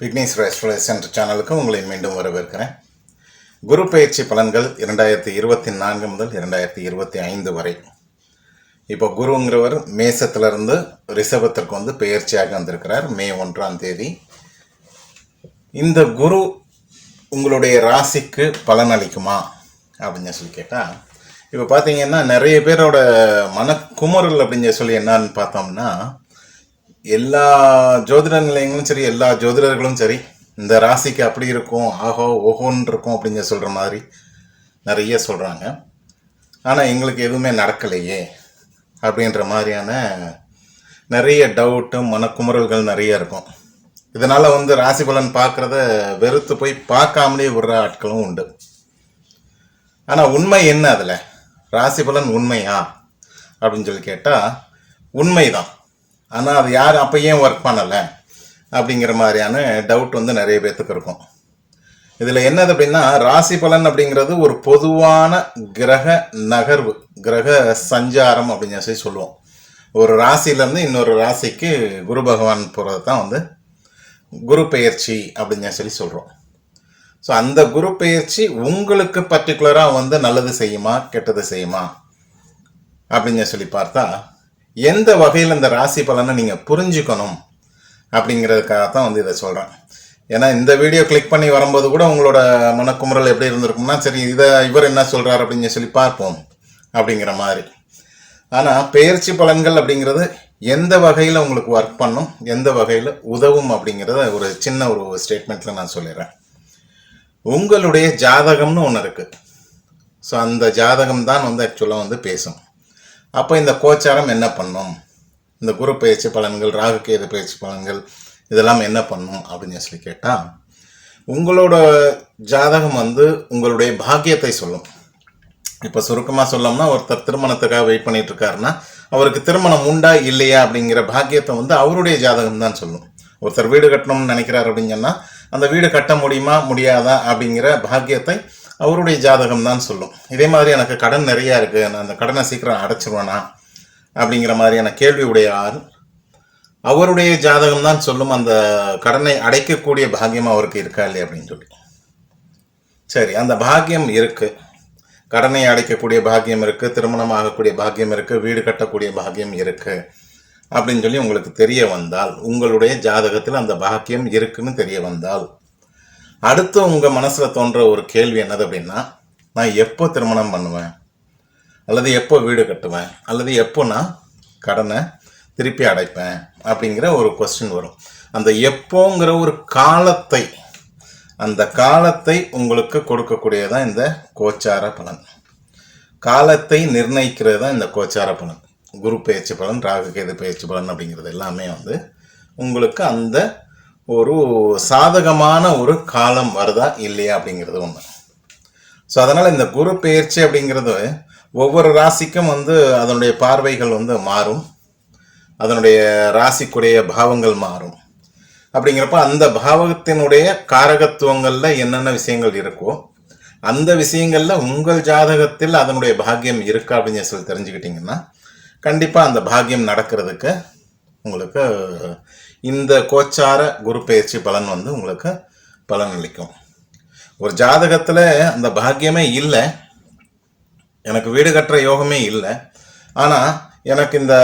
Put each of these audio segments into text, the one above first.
விக்னேஷ் ரெஸ்ட்ரேஸ் சேனலுக்கு உங்களை மீண்டும் வரவேற்கிறேன். குரு பயிற்சி பலன்கள் இரண்டாயிரத்தி இருபத்தி நான்கு முதல் இரண்டாயிரத்தி இருபத்தி ஐந்து வரை. இப்போ குருங்கிறவர் மேசத்திலிருந்து ரிஷபத்திற்கு வந்து பெயர்ச்சியாக வந்திருக்கிறார். மே ஒன்றாம் தேதி. இந்த குரு உங்களுடைய ராசிக்கு பலன் அளிக்குமா? அப்படின்னு சொல்லி கேட்டால் இப்போ பார்த்தீங்கன்னா நிறைய பேரோட மனக்குமுறல் அப்படின்னு சொல்லி என்னன்னு பார்த்தோம்னா எல்லா ஜோதிட நிலையங்களும் சரி எல்லா ஜோதிடர்களும் சரி இந்த ராசிக்கு அப்படி இருக்கும் ஆஹோ ஓஹோன்னு இருக்கும் அப்படின்னு சொல்கிற மாதிரி நிறைய சொல்கிறாங்க ஆனால் எங்களுக்கு எதுவுமே நடக்கலையே. அப்படின்ற மாதிரியான நிறைய டவுட்டு மனக்குமுறல்கள் நிறைய இருக்கும். இதனால் வந்து ராசி பலன் பார்க்குறத வெறுத்து போய் பார்க்காமலே விடுற ஆட்களும் உண்டு. ஆனால் உண்மை என்ன அதில்? ராசி பலன் உண்மையா? அப்படின்னு சொல்லி கேட்டால் உண்மைதான். ஆனால் அது யார் அப்போ ஏன் ஒர்க் பண்ணலை? அப்படிங்கிற மாதிரியான டவுட் வந்து நிறைய பேர்த்துக்கு இருக்கும். இதில் என்னது அப்படின்னா ராசி பலன் அப்படிங்கிறது ஒரு பொதுவான கிரக நகர்வு கிரக சஞ்சாரம் அப்படின்னு சொல்லி சொல்லுவோம். ஒரு ராசியிலேருந்து இன்னொரு ராசிக்கு குரு பகவான் போகிறது தான் வந்து குரு பெயர்ச்சி அப்படின்னு சொல்லி சொல்கிறோம் ஸோ அந்த குரு பெயர்ச்சி உங்களுக்கு பர்டிகுலராக வந்து நல்லது செய்யுமா கெட்டது செய்யுமா அப்படின்னு சொல்லி பார்த்தா எந்த வகையில் இந்த ராசி பலனை நீங்கள் புரிஞ்சுக்கணும் அப்படிங்கிறதுக்காக தான் வந்து இதை சொல்கிறேன் ஏன்னா இந்த வீடியோ கிளிக் பண்ணி வரும்போது கூட உங்களோட மனக்குமுறல் எப்படி இருந்திருக்கும்னா சரி இதை இவர் என்ன சொல்கிறார் அப்படின்னு சொல்லி பார்ப்போம் அப்படிங்கிற மாதிரி. ஆனால் பயிற்சி பலன்கள் அப்படிங்கிறது எந்த வகையில் உங்களுக்கு ஒர்க் பண்ணும் எந்த வகையில் உதவும் அப்படிங்கிறத ஒரு சின்ன ஒரு ஸ்டேட்மெண்ட்டில் நான் சொல்லிடுறேன். உங்களுடைய ஜாதகம்னு ஒன்று இருக்குது ஸோ அந்த ஜாதகம் தான் வந்து ஆக்சுவலாக வந்து பேசும். அப்போ இந்த கோச்சாரம் என்ன பண்ணும்? இந்த குரு பயிற்சி பலன்கள் ராகுகேது பயிற்சி பலன்கள் இதெல்லாம் என்ன பண்ணும் அப்படின்னு சொல்லி கேட்டால் உங்களோட ஜாதகம் வந்து உங்களுடைய பாக்கியத்தை சொல்லும். இப்போ சுருக்கமாக சொல்லோம்னா ஒருத்தர் திருமணத்துக்காக வெயிட் பண்ணிட்டு இருக்காருன்னா அவருக்கு திருமணம் உண்டா இல்லையா அப்படிங்கிற பாக்கியத்தை வந்து அவருடைய ஜாதகம் தான் சொல்லும். ஒருத்தர் வீடு கட்டணும்னு நினைக்கிறார் அப்படின்னு சொன்னால் அந்த வீடு கட்ட முடியுமா முடியாதா அப்படிங்கிற பாக்கியத்தை அவருடைய ஜாதகம் தான் சொல்லும். இதே மாதிரி எனக்கு கடன் நிறையா இருக்குது நான் அந்த கடனை சீக்கிரம் அடைச்சிருவேனா அப்படிங்கிற மாதிரியான கேள்வி உடைய ஆள் அவருடைய ஜாதகம் தான் சொல்லும் அந்த கடனை அடைக்கக்கூடிய பாக்கியம் அவருக்கு இருக்கா இல்லையா அப்படின்னு சொல்லி. சரி அந்த பாக்கியம் இருக்கு. கடனை அடைக்கக்கூடிய பாக்கியம் இருக்கு திருமணம் ஆகக்கூடிய பாக்கியம் இருக்கு வீடு கட்டக்கூடிய பாக்கியம் இருக்கு அப்படின்னு சொல்லி உங்களுக்கு தெரிய வந்தால் உங்களுடைய ஜாதகத்தில் அந்த பாக்கியம் இருக்குன்னு தெரிய வந்தால் அடுத்து உங்கள் மனசில் தோன்ற ஒரு கேள்வி என்னது அப்படின்னா நான் எப்போ திருமணம் பண்ணுவேன்? அல்லது எப்போ வீடு கட்டுவேன்? அல்லது எப்போ நான் கடனை திருப்பி அடைப்பேன் அப்படிங்கிற ஒரு கொஸ்டின் வரும். அந்த எப்போங்கிற ஒரு காலத்தை அந்த காலத்தை உங்களுக்கு கொடுக்கக்கூடியதான் இந்த கோச்சார பலன். காலத்தை நிர்ணயிக்கிறது தான் இந்த கோச்சார பலன். குரு பேச்சு பலன் ராகு கேது பேச்சு பலன் அப்படிங்கிறது எல்லாமே வந்து உங்களுக்கு அந்த ஒரு சாதகமான ஒரு காலம் வருதா இல்லையா அப்படிங்கிறது ஒன்று ஸோ அதனால் இந்த குரு பெயர்ச்சி அப்படிங்கிறது ஒவ்வொரு ராசிக்கும் வந்து அதனுடைய பார்வைகள் வந்து மாறும். அதனுடைய ராசிக்குடைய பாவங்கள் மாறும். அப்படிங்கிறப்ப அந்த பாவகத்தினுடைய காரகத்துவங்களில் என்னென்ன விஷயங்கள் இருக்கோ அந்த விஷயங்களில் உங்கள் ஜாதகத்தில் அதனுடைய பாக்கியம் இருக்கா அப்படின்னு சொல்லி தெரிஞ்சுக்கிட்டிங்கன்னா கண்டிப்பாக அந்த பாக்கியம் நடக்கிறதுக்கு உங்களுக்கு இந்த கோச்சார குரு பயிற்சி பலன் வந்து உங்களுக்கு பலன் அளிக்கும். ஒரு ஜாதகத்தில் அந்த பாக்கியமே இல்லை எனக்கு வீடு கட்டுற யோகமே இல்லை ஆனால் எனக்கு இந்த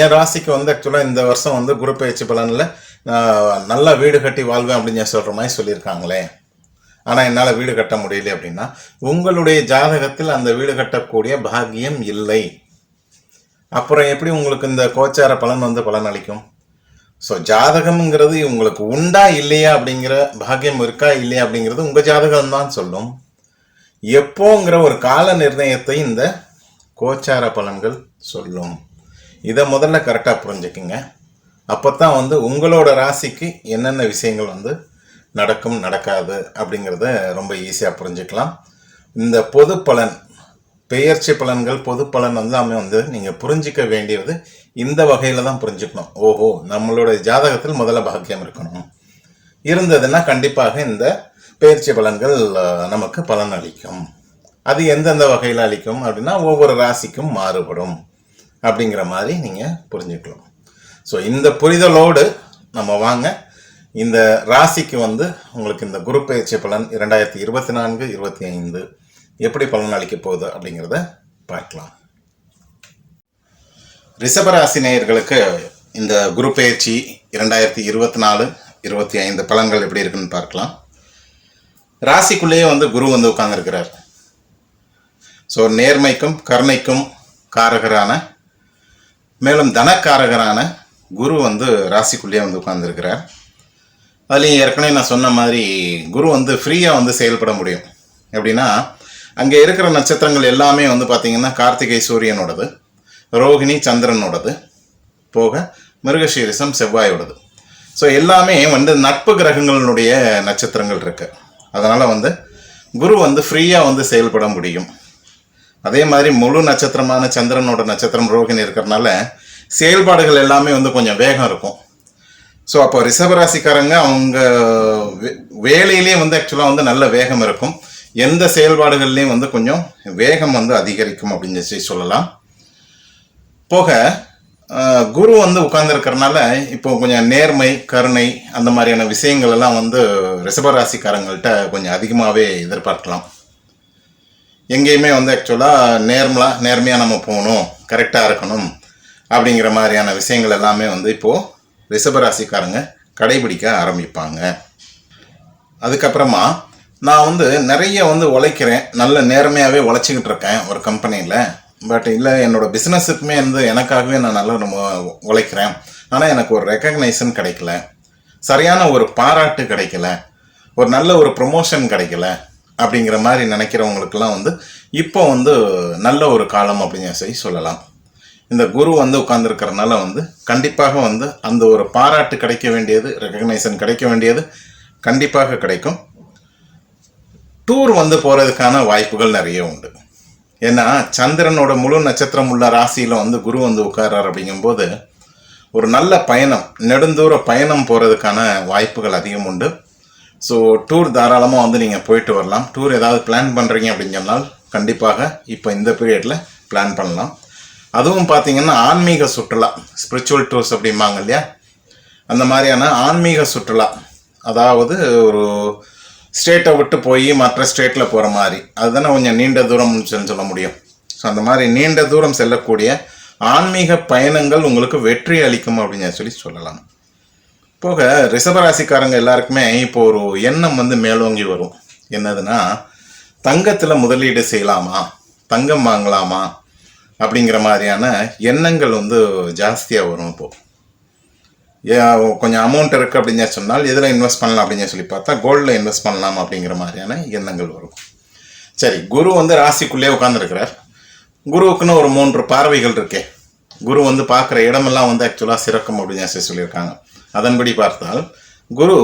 என் ராசிக்கு வந்து ஆக்சுவலாக இந்த வருஷம் வந்து குரு பயிற்சி பலனில் நல்லா வீடு கட்டி வாழ்வேன் அப்படின்னு சொல்கிற மாதிரி சொல்லியிருக்காங்களே. ஆனால் என்னால் வீடு கட்ட முடியல அப்படின்னா உங்களுடைய ஜாதகத்தில் அந்த வீடு கட்டக்கூடிய பாக்கியம் இல்லை. அப்புறம் எப்படி உங்களுக்கு இந்த கோச்சார பலன் வந்து பலன் அளிக்கும் ஸோ ஜாதகம்ங்கிறது உங்களுக்கு உண்டா இல்லையா அப்படிங்கிற பாக்கியம் இருக்கா இல்லையா அப்படிங்கிறது உங்கள் ஜாதகம் தான் சொல்லும். எப்போங்கிற ஒரு கால நிர்ணயத்தை இந்த கோச்சார பலன்கள் சொல்லும். இதை முதல்ல கரெக்டாக புரிஞ்சுக்குங்க. அப்போ தான் வந்து உங்களோட ராசிக்கு என்னென்ன விஷயங்கள் வந்து நடக்கும் நடக்காது அப்படிங்கிறத ரொம்ப ஈஸியாக புரிஞ்சுக்கலாம். இந்த பொது பலன் பெயர்ச்சி பலன்கள் பொது பலன் எல்லாமே வந்து நீங்கள் புரிஞ்சிக்க வேண்டியது இந்த வகையில் தான் புரிஞ்சுக்கணும். ஓஹோ நம்மளுடைய ஜாதகத்தில் முதல்ல பாக்கியம் இருக்கணும். இருந்ததுன்னா கண்டிப்பாக இந்த பெயர்ச்சி பலன்கள் நமக்கு பலன் அளிக்கும். அது எந்தெந்த வகையில் அளிக்கும் அப்படின்னா ஒவ்வொரு ராசிக்கும் மாறுபடும். அப்படிங்கிற மாதிரி நீங்கள் புரிஞ்சுக்கலாம். ஸோ இந்த புரிதலோடு நம்ம வாங்க. இந்த ராசிக்கு வந்து உங்களுக்கு இந்த குரு பயிற்சி பலன் இரண்டாயிரத்தி இருபத்தி நான்கு இருபத்தி ஐந்து எப்படி பலன் அளிக்க போகுது அப்படிங்கிறத பார்க்கலாம். ரிஷபராசி நேயர்களுக்கு இந்த குரு பயிற்சி இரண்டாயிரத்தி இருபத்தி நாலு இருபத்தி ஐந்து பலன்கள் எப்படி இருக்குன்னு பார்க்கலாம். ராசிக்குள்ளேயே வந்து குரு வந்து உட்கார்ந்துருக்கிறார். ஸோ நேர்மைக்கும் கருணைக்கும் காரகரான மேலும் தனக்காரகரான குரு வந்து ராசிக்குள்ளேயே வந்து உட்காந்துருக்கிறார் அதுலேயும் ஏற்கனவே நான் சொன்ன மாதிரி குரு வந்து ஃப்ரீயாக வந்து செயல்பட முடியும். எப்படின்னா அங்கே இருக்கிற நட்சத்திரங்கள் எல்லாமே வந்து பார்த்திங்கன்னா கார்த்திகை சூரியனோடது ரோகிணி சந்திரனோடது போக மிருகசீரிசம் செவ்வாயோடது. ஸோ எல்லாமே வந்து நட்பு கிரகங்களுடைய நட்சத்திரங்கள் இருக்குது அதனால் வந்து குரு வந்து ஃப்ரீயாக வந்து செயல்பட முடியும். அதே மாதிரி முழு நட்சத்திரமான சந்திரனோட நட்சத்திரம் ரோகிணி இருக்கிறதுனால செயல்பாடுகள் எல்லாமே வந்து கொஞ்சம் வேகம் இருக்கும். ஸோ அப்போ ரிஷபராசிக்காரங்க அவங்க வே- வேலையிலேயே வந்து ஆக்சுவலாக வந்து நல்ல வேகம் இருக்கும். எந்த செயல்பாடுகள்லையும் வந்து கொஞ்சம் வேகம் வந்து அதிகரிக்கும் அப்படின்னு சொல்லி சொல்லலாம். போக குரு வந்து உட்கார்ந்துருக்கறனால இப்போ கொஞ்சம் நேர்மை கருணை அந்த மாதிரியான விஷயங்கள் எல்லாம் வந்து ரிஷபராசிக்காரங்கள்ட்ட கொஞ்சம் அதிகமாகவே எதிர்பார்க்கலாம். எங்கேயுமே வந்து ஆக்சுவலாக நேர்மலாக நேர்மையாக நம்ம போகணும் கரெக்டாக இருக்கணும் அப்படிங்கிற மாதிரியான விஷயங்கள் எல்லாமே வந்து இப்போது ரிஷபராசிக்காரங்க கடைபிடிக்க ஆரம்பிப்பாங்க. அதுக்கப்புறமா நான் வந்து நிறைய வந்து உழைக்கிறேன் நல்ல நேர்மையாகவே உழைச்சிக்கிட்டு இருக்கேன் ஒரு கம்பெனியில் பட் இல்லை என்னோடய பிஸ்னஸுக்குமே வந்து எனக்காகவே நான் நல்லா ரொம்ப உழைக்கிறேன். ஆனால் எனக்கு ஒரு ரெக்கக்னைசன் கிடைக்கல. சரியான ஒரு பாராட்டு கிடைக்கல. ஒரு நல்ல ஒரு ப்ரொமோஷன் கிடைக்கல. அப்படிங்கிற மாதிரி நினைக்கிறவங்களுக்கெல்லாம் வந்து இப்போ வந்து நல்ல ஒரு காலம் அப்படின்னு சொல்லி சொல்லலாம். இந்த குரு வந்து உட்கார்ந்துருக்கறனால வந்து கண்டிப்பாக வந்து அந்த ஒரு பாராட்டு கிடைக்க வேண்டியது ரெக்கக்னைசன் கிடைக்க வேண்டியது கண்டிப்பாக கிடைக்கும். டூர் வந்து போகிறதுக்கான வாய்ப்புகள் நிறைய உண்டு. ஏன்னா சந்திரனோட முழு நட்சத்திரம் உள்ள ராசியில் வந்து குரு வந்து உட்கார்றார் அப்படிங்கும்போது ஒரு நல்ல பயணம் நெடுந்தூர பயணம் போகிறதுக்கான வாய்ப்புகள் அதிகம் உண்டு. ஸோ டூர் தாராளமாக வந்து நீங்கள் போயிட்டு வரலாம். டூர் ஏதாவது பிளான் பண்ணுறீங்க அப்படின்னு சொன்னால் கண்டிப்பாக இப்போ இந்த பீரியடில் பிளான் பண்ணலாம். அதுவும் பார்த்தீங்கன்னா ஆன்மீக சுற்றுலா ஸ்பிரிச்சுவல் டூர்ஸ் அப்படிம்பாங்க இல்லையா? அந்த மாதிரியான ஆன்மீக சுற்றுலா அதாவது ஒரு ஸ்டேட்டை விட்டு போய் மற்ற ஸ்டேட்டில் போகிற மாதிரி. அதுதானே கொஞ்சம் நீண்ட தூரம்னு சொல்லி சொல்ல முடியும். ஸோ அந்த மாதிரி நீண்ட தூரம் செல்லக்கூடிய ஆன்மீக பயணங்கள் உங்களுக்கு வெற்றி அளிக்கும் அப்படின்னு சொல்லி சொல்லலாம். போக ரிஷபராசிக்காரங்க எல்லாருக்குமே இப்போ ஒரு எண்ணம் வந்து மேலோங்கி வரும். என்னதுன்னா தங்கத்தில் முதலீடு செய்யலாமா? தங்கம் வாங்கலாமா? அப்படிங்கிற மாதிரியான எண்ணங்கள் வந்து ஜாஸ்தியாக வரும் இப்போது ஏன் கொஞ்சம் அமௌண்ட் இருக்குது அப்படின்னு சொன்னால் எதில் இன்வெஸ்ட் பண்ணலாம் அப்படின்னு சொல்லி பார்த்தா கோல்டில் இன்வெஸ்ட் பண்ணலாம் அப்படிங்கிற மாதிரியான எண்ணங்கள் வரும். சரி குரு வந்து ராசிக்குள்ளே உட்காந்துருக்கிறார் குருவுக்குன்னு ஒரு மூன்று பார்வைகள் இருக்கே. குரு வந்து பார்க்குற இடமெல்லாம் வந்து ஆக்சுவலாக சிறக்கும் அப்படின்னு சொல்லி சொல்லியிருக்காங்க. அதன்படி பார்த்தால் குரு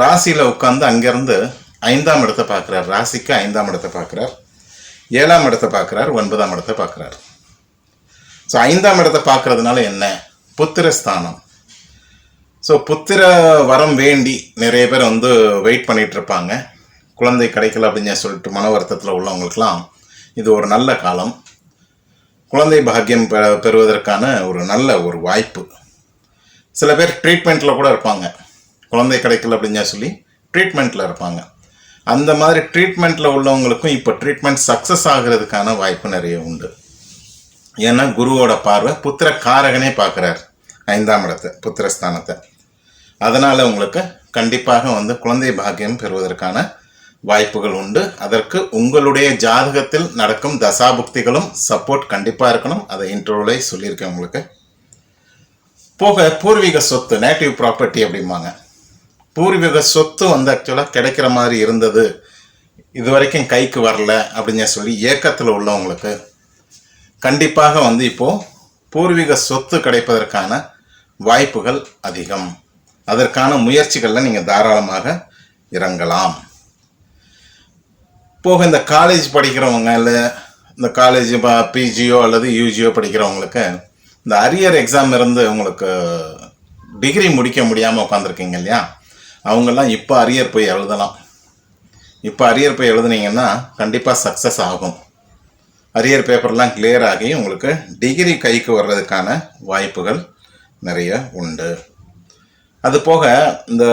ராசியில் உட்காந்து அங்கேருந்து ஐந்தாம் இடத்தை பார்க்குறார். ராசிக்கு ஐந்தாம் இடத்தை பார்க்குறார். ஏழாம் இடத்தை பார்க்குறார். ஒன்பதாம் இடத்தை பார்க்குறார். ஸோ ஐந்தாம் இடத்தை பார்க்குறதுனால என்ன? புத்திரஸ்தானம் ஸோ புத்திர வரம் வேண்டி நிறைய பேர் வந்து வெயிட் பண்ணிகிட்ருப்பாங்க இருப்பாங்க. குழந்தை கிடைக்கல அப்படின்னு சொல்லிட்டு மன வருத்தத்தில் உள்ளவங்களுக்கெல்லாம் இது ஒரு நல்ல காலம். குழந்தை பாக்கியம் பெ பெறுவதற்கான ஒரு நல்ல ஒரு வாய்ப்பு. சில பேர் ட்ரீட்மெண்ட்டில் கூட இருப்பாங்க. குழந்தை கிடைக்கல அப்படின்னு சொல்லி ட்ரீட்மெண்ட்டில் இருப்பாங்க. அந்த மாதிரி ட்ரீட்மெண்ட்டில் உள்ளவங்களுக்கும் இப்போ ட்ரீட்மெண்ட் சக்ஸஸ் ஆகிறதுக்கான வாய்ப்பு நிறைய உண்டு. ஏன்னா குருவோட பார்வை புத்திர காரகனே பார்க்குறார். ஐந்தாம் இடத்தை புத்திரஸ்தானத்தை. அதனால் உங்களுக்கு கண்டிப்பாக வந்து குழந்தை பாக்கியம் பெறுவதற்கான வாய்ப்புகள் உண்டு. அதற்கு உங்களுடைய ஜாதகத்தில் நடக்கும் தசாபுக்திகளும் சப்போர்ட் கண்டிப்பாக இருக்கணும். அதை இன்ட்ரோவிலே சொல்லியிருக்கேன் உங்களுக்கு. போக பூர்வீக சொத்து நேட்டிவ் ப்ராப்பர்ட்டி அப்படிம்பாங்க. பூர்வீக சொத்து வந்து ஆக்சுவலாக கிடைக்கிற மாதிரி இருந்தது. இது வரைக்கும் கைக்கு வரல அப்படின்னு சொல்லி ஏக்கத்தில் உள்ளவங்களுக்கு கண்டிப்பாக வந்து இப்போது பூர்வீக சொத்து கிடைப்பதற்கான வாய்ப்புகள் அதிகம். அதற்கான முயற்சிகளில் நீங்கள் தாராளமாக இறங்கலாம். போக இந்த காலேஜ் படிக்கிறவங்க இல்லை இந்த காலேஜ் பிஜியோ அல்லது யூஜியோ படிக்கிறவங்களுக்கு இந்த அரியர் எக்ஸாம் இருந்து உங்களுக்கு டிகிரி முடிக்க முடியாமல் உட்காந்துருக்கீங்க இல்லையா? அவங்கெல்லாம் இப்போ அரியர் போய் எழுதலாம். இப்போ அரியர் போய் எழுதுனீங்கன்னா கண்டிப்பாக சக்ஸஸ் ஆகும். அரியர் பேப்பர்லாம் கிளியர் ஆகி உங்களுக்கு டிகிரி கைக்கு வர்றதுக்கான வாய்ப்புகள் நிறைய உண்டு. அது போக இந்த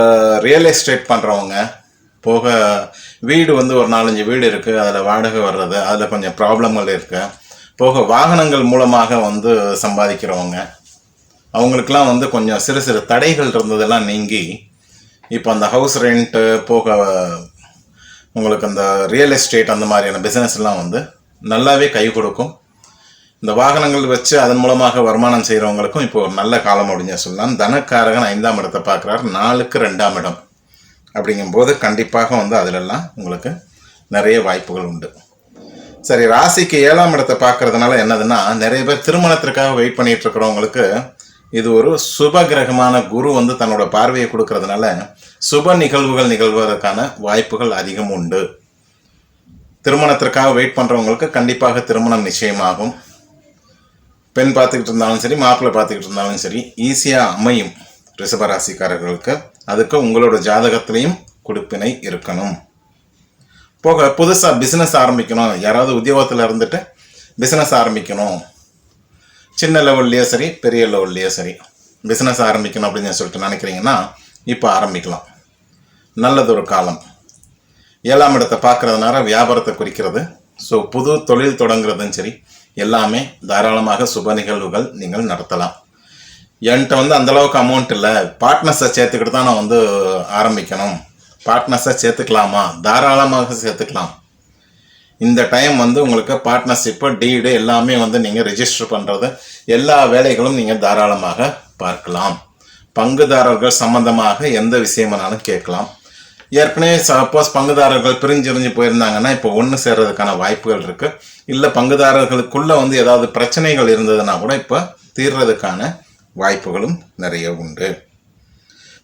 ரியல் எஸ்டேட் பண்ணுறவங்க போக வீடு வந்து ஒரு நாலஞ்சு வீடு இருக்குது அதில் வாடகை வர்றது அதில் கொஞ்சம் ப்ராப்ளங்கள் இருக்குது போக வாகனங்கள் மூலமாக வந்து சம்பாதிக்கிறவங்க அவங்களுக்கெல்லாம் வந்து கொஞ்சம் சிறு சிறு தடைகள் இருந்ததெல்லாம் நீங்கி இப்போ அந்த ஹவுஸ் ரெண்ட்டு போக உங்களுக்கு அந்த ரியல் எஸ்டேட் அந்த மாதிரியான பிஸ்னஸ்லாம் வந்து நல்லாவே கை கொடுக்கும். இந்த வாகனங்கள் வச்சு அதன் மூலமாக வருமானம் செய்கிறவங்களுக்கும் இப்போ ஒரு நல்ல காலம் அப்படின்னு சொல்லலாம். தனக்காரகன் ஐந்தாம் இடத்தை பார்க்குறார். நாலுக்கு ரெண்டாம் இடம். அப்படிங்கும்போது கண்டிப்பாக வந்து அதிலெல்லாம் உங்களுக்கு நிறைய வாய்ப்புகள் உண்டு. சரி ராசிக்கு ஏழாம் இடத்தை பார்க்கறதுனால என்னதுன்னா நிறைய பேர் திருமணத்திற்காக வெயிட் பண்ணிட்டு இருக்கிறவங்களுக்கு இது ஒரு சுப கிரகமான குரு வந்து தன்னோட பார்வையை கொடுக்கறதுனால சுப நிகழ்வுகள் நிகழ்வதற்கான வாய்ப்புகள் அதிகம் உண்டு. திருமணத்திற்காக வெயிட் பண்ணுறவங்களுக்கு கண்டிப்பாக திருமணம் நிச்சயமாகும். பெண் பார்த்துக்கிட்டு இருந்தாலும் சரி மாப்பிள்ளை பார்த்துக்கிட்டு இருந்தாலும் சரி ஈஸியாக அமையும் ரிஷபராசிக்காரர்களுக்கு. அதுக்கு உங்களோட ஜாதகத்திலையும் கொடுப்பினை இருக்கணும். போக புதுசாக பிஸ்னஸ் ஆரம்பிக்கணும். யாராவது உத்தியோகத்தில் இருந்துட்டு பிஸ்னஸ் ஆரம்பிக்கணும். சின்ன லெவல்லையோ சரி பெரிய லெவல்லையோ சரி பிஸ்னஸ் ஆரம்பிக்கணும் அப்படின்னு சொல்லிட்டு நினைக்கிறீங்கன்னா இப்போ ஆரம்பிக்கலாம். நல்லதொரு காலம். ஏழாம் இடத்தை பார்க்கறதுனால வியாபாரத்தை குறிக்கிறது. ஸோ புது தொழில் தொடங்குறதும் சரி எல்லாமே தாராளமாக சுப நிகழ்வுகள் நீங்கள் நடத்தலாம். என்கிட்ட வந்து அந்தளவுக்கு அமௌண்ட் இல்லை. பார்ட்னர்ஸை சேர்த்துக்கிட்டு தான் நான் வந்து ஆரம்பிக்கணும். பார்ட்னர்ஸை சேர்த்துக்கலாமா? தாராளமாக சேர்த்துக்கலாம். இந்த டைம் வந்து உங்களுக்கு பார்ட்னர்ஷிப்பு டீடு எல்லாமே வந்து நீங்கள் ரிஜிஸ்டர் பண்ணுறது எல்லா வேலைகளும் நீங்கள் தாராளமாக பார்க்கலாம். பங்குதாரர்கள் சம்பந்தமாக எந்த விஷயமானாலும் கேட்கலாம். ஏற்கனவே சப்போஸ் பங்குதாரர்கள் பிரிஞ்சிரிஞ்சு போயிருந்தாங்கன்னா இப்போ ஒன்று சேர்றதுக்கான வாய்ப்புகள் இருக்குது இல்லை பங்குதாரர்களுக்குள்ளே வந்து ஏதாவது பிரச்சனைகள் இருந்ததுன்னா கூட இப்போ தீர்றதுக்கான வாய்ப்புகளும் நிறைய உண்டு.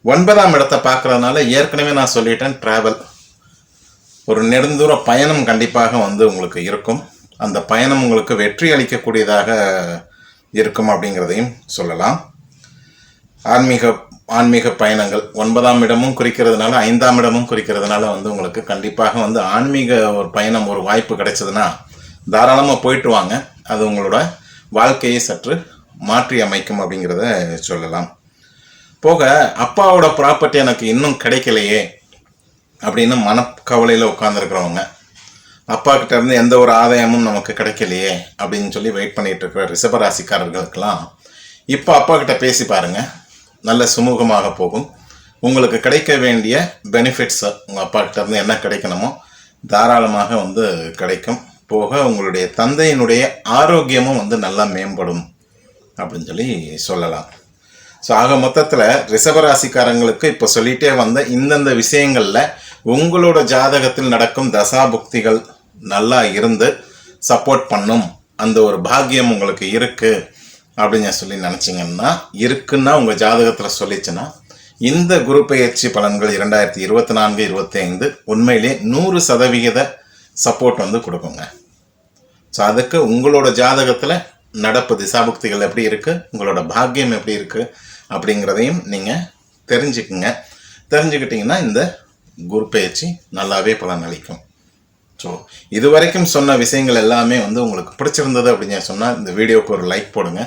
ஒன்பதாம் இடத்தை பார்க்கறதுனால ஏற்கனவே நான் சொல்லிட்டேன் ட்ராவல் ஒரு நெடுந்தூர பயணம் கண்டிப்பாக வந்து உங்களுக்கு இருக்கும். அந்த பயணம் உங்களுக்கு வெற்றி அளிக்கக்கூடியதாக இருக்கும் அப்படிங்கிறதையும் சொல்லலாம். ஆன்மீக ஆன்மீக பயணங்கள் ஒன்பதாம் இடமும் குறிக்கிறதுனால ஐந்தாம் இடமும் குறிக்கிறதுனால வந்து உங்களுக்கு கண்டிப்பாக வந்து ஆன்மீக ஒரு பயணம் ஒரு வாய்ப்பு கிடைச்சதுன்னா தாராளமாக போயிட்டு வாங்க. அது உங்களோட வாழ்க்கையை சற்று மாற்றி அமைக்கும் அப்படிங்கிறத சொல்லலாம். போக அப்பாவோட ப்ராப்பர்ட்டி எனக்கு இன்னும் கிடைக்கலையே அப்படின்னு மனக்கவலையில் உட்காந்துருக்கிறவங்க அப்பா கிட்ட இருந்து எந்த ஒரு ஆதாயமும் நமக்கு கிடைக்கலையே அப்படின்னு சொல்லி வெயிட் பண்ணிட்டு இருக்கிற ரிஷபராசிக்காரர்களுக்கெல்லாம் இப்போ அப்பா கிட்ட பேசி பாருங்க. நல்ல சுமூகமாக போகும். உங்களுக்கு கிடைக்க வேண்டிய பெனிஃபிட்ஸ் உங்கள் அப்பா கிட்ட இருந்து என்ன கிடைக்கணுமோ தாராளமாக வந்து கிடைக்கும். போக உங்களுடைய தந்தையினுடைய ஆரோக்கியமும் வந்து நல்லா மேம்படும் அப்படின்னு சொல்லி சொல்லலாம். ஸோ ஆக மொத்தத்தில் ரிஷபராசிக்காரங்களுக்கு இப்போ சொல்லிட்டே வந்த இந்தந்த விஷயங்களில் உங்களோட ஜாதகத்தில் நடக்கும் தசாபுக்திகள் நல்லா இருந்து சப்போர்ட் பண்ணும். அந்த ஒரு பாக்கியம் உங்களுக்கு இருக்குது அப்படின்னு சொல்லி நினச்சிங்கன்னா இருக்குன்னா உங்கள் ஜாதகத்தில் சொல்லிச்சுன்னா இந்த குரு பெயர்ச்சி பலன்கள் இரண்டாயிரத்தி இருபத்தி நான்கு இருபத்தி ஐந்து உண்மையிலே நூறு சதவிகித சப்போர்ட் வந்து கொடுக்குங்க. ஸோ அதுக்கு உங்களோட ஜாதகத்தில் நடப்பு திசாபுக்திகள் எப்படி இருக்குது உங்களோட பாக்கியம் எப்படி இருக்குது அப்படிங்கிறதையும் நீங்கள் தெரிஞ்சுக்குங்க. தெரிஞ்சுக்கிட்டிங்கன்னா இந்த குரு பயிற்சி நல்லாவே பலன் அளிக்கும் ஸோ இது வரைக்கும் சொன்ன விஷயங்கள் எல்லாமே வந்து உங்களுக்கு பிடிச்சிருந்தது அப்படின்னு சொன்னால் இந்த வீடியோவுக்கு ஒரு லைக் போடுங்க.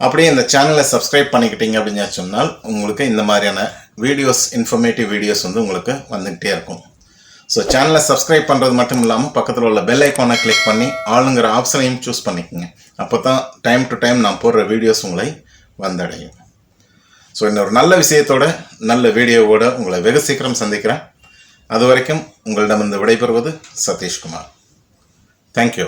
அப்படியே இந்த சேனலை சப்ஸ்கிரைப் பண்ணிக்கிட்டீங்க அப்படின்னு சொன்னால் உங்களுக்கு இந்த மாதிரியான வீடியோஸ் இன்ஃபர்மேட்டிவ் வீடியோஸ் வந்து உங்களுக்கு வந்துக்கிட்டே இருக்கும். ஸோ சேனலை சப்ஸ்கிரைப் பண்ணுறது மட்டும் இல்லாமல் பக்கத்தில் உள்ள பெல் ஐக்கானை கிளிக் பண்ணி ஆளுங்கிற ஆப்ஷனையும் சூஸ் பண்ணிக்கோங்க. அப்போ தான் டைம் டு டைம் நான் போடுற வீடியோஸ் உங்களை வந்தடையும். ஸோ இன்னொரு நல்ல விஷயத்தோட நல்ல வீடியோவோட உங்களை வெகு சீக்கிரம் சந்திக்கிறேன். அது வரைக்கும் உங்களிடமிருந்து விடைபெறுவது சதீஷ்குமார். தேங்க்யூ